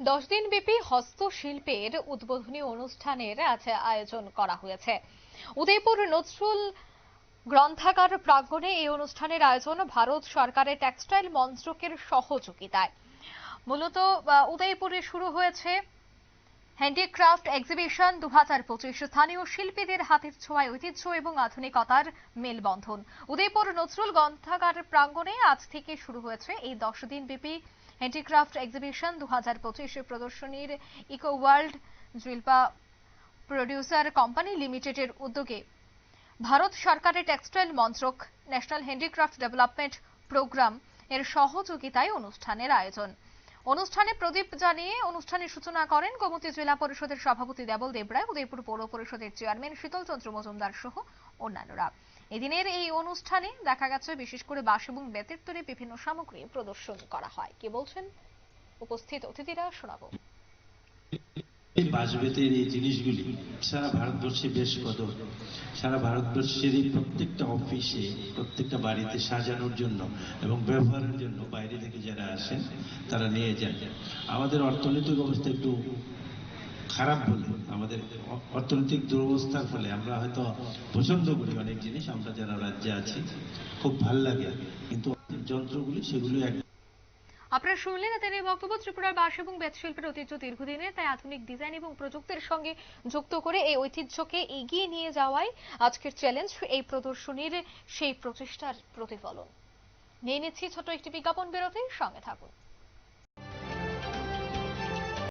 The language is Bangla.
দশ দিন ব্যাপী হস্তশিল্পের উদ্বোধনী অনুষ্ঠানের আজ আয়োজন করা হয়েছে। উদয়পুর নজরুল গ্রন্থাগার প্রাঙ্গণে এই অনুষ্ঠানের আয়োজন ভারত সরকারের টেক্সটাইল মন্ত্রকের সহযোগিতায়। মূলত উদয়পুরে শুরু হয়েছে হ্যান্ডিক্রাফট এক্সিবিশন দু হাজার পঁচিশ। স্থানীয় শিল্পীদের হাতের ছোঁয়ায় ঐতিহ্য এবং আধুনিকতার মেলবন্ধন। উদয়পুর নজরুল গ্রন্থাগার প্রাঙ্গণে আজ থেকে শুরু হয়েছে এই দশ দিন ব্যাপী হ্যান্ডিক্রাফট এক্সিবিশন দু হাজার পঁচিশ প্রদর্শনীর ইকো ওয়ার্ল্ড জুইলপা প্রডিউসার কোম্পানি লিমিটেডের উদ্যোগে ভারত সরকারের টেক্সটাইল মন্ত্রক ন্যাশনাল হ্যান্ডিক্রাফট ডেভেলপমেন্ট প্রোগ্রাম এর সহযোগিতায় অনুষ্ঠানের আয়োজন। অনুষ্ঠানে প্রদীপ জানিয়ে অনুষ্ঠানের সূচনা করেন গোমতী জেলা পরিষদের সভাপতি দেবল দেবরায়, উদয়পুর পৌর পরিষদের চেয়ারম্যান শীতল চন্দ্র মজুমদার সহ অন্যান্যরা। এদিনের এই অনুষ্ঠানে দেখা গেছে বিশেষ করে বাঁশ এবং বেতের তৈরি বিভিন্ন সামগ্রী প্রদর্শন করা হয়। কি বলছেন? উপস্থিত অতিথিরা শোনাবো। এই বাজবেতের এই জিনিসগুলি সারা ভারতবর্ষে বেশ কদর। সারা ভারতবর্ষের এই প্রত্যেকটা অফিসে প্রত্যেকটা বাড়িতে সাজানোর জন্য এবং ব্যবহারের জন্য বাইরে থেকে যারা আসেন, তারা নিয়ে যান। আমাদের অর্থনৈতিক অবস্থা একটু খারাপ বলে, আমাদের অর্থনৈতিক দুরবস্থার ফলে আমরা হয়তো পছন্দ করি অনেক জিনিস, আমরা যারা রাজ্যে আছি, খুব ভালো লাগে। কিন্তু যন্ত্রগুলি সেগুলো এক আপনারা শুনলেন তাদের এই বক্তব্য, ত্রিপুরার বাঁশ এবং বেত শিল্পের ঐতিহ্য দীর্ঘদিনের তাই আধুনিক ডিজাইন এবং প্রযুক্তির সঙ্গে যুক্ত করে এই ঐতিহ্যকে এগিয়ে নিয়ে যাওয়াই আজকের চ্যালেঞ্জ এই প্রদর্শনীর সেই প্রচেষ্টার প্রতিফলন। নিয়ে নিচ্ছি ছোট একটি বিজ্ঞাপন বিরতির, সঙ্গে থাকুন।